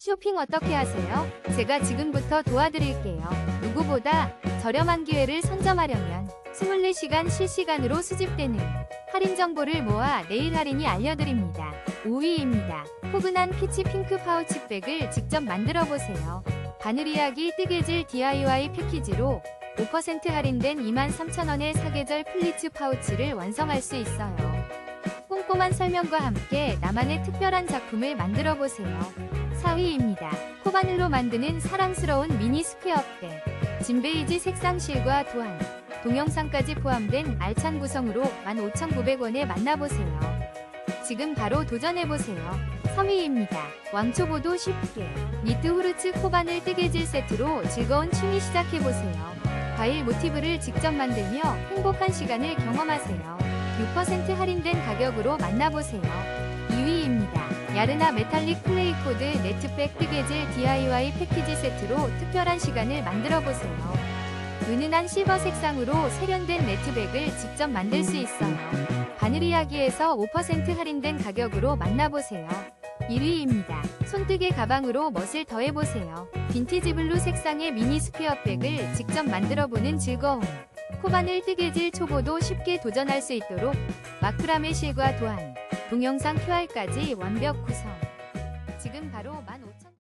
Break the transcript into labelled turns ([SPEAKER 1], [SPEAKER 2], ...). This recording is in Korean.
[SPEAKER 1] 쇼핑 어떻게 하세요? 제가 지금부터 도와드릴게요. 누구보다 저렴한 기회를 선점하려면 24시간 실시간으로 수집되는 할인 정보를 모아 내일 할인이 알려드립니다. 5위입니다. 포근한 피치 핑크 파우치백을 직접 만들어 보세요. 바늘 이야기 뜨개질 DIY 패키지로 5% 할인된 23,000원의 사계절 플리츠 파우치를 완성할 수 있어요. 꼼꼼한 설명과 함께 나만의 특별한 작품을 만들어 보세요. 4위입니다. 코바늘로 만드는 사랑스러운 미니 스퀘어백. 진베이지 색상실과 도안, 동영상까지 포함된 알찬 구성으로 15,900원에 만나보세요. 지금 바로 도전해보세요. 3위입니다. 왕초보도 쉽게 니트 후르츠 코바늘 뜨개질 세트로 즐거운 취미 시작해보세요. 과일 모티브를 직접 만들며 행복한 시간을 경험하세요. 6% 할인된 가격으로 만나보세요. 2위입니다. 야르나 메탈릭 플레이 코드 네트백 뜨개질 DIY 패키지 세트로 특별한 시간을 만들어보세요. 은은한 실버 색상으로 세련된 네트백을 직접 만들 수 있어요. 바늘 이야기에서 5% 할인된 가격으로 만나보세요. 1위입니다. 손뜨개 가방으로 멋을 더해보세요. 빈티지 블루 색상의 미니 스퀘어백을 직접 만들어보는 즐거움. 코바늘 뜨개질 초보도 쉽게 도전할 수 있도록 마크라메 실과 도안, 동영상 QR까지 완벽 구성. 지금 바로 15,000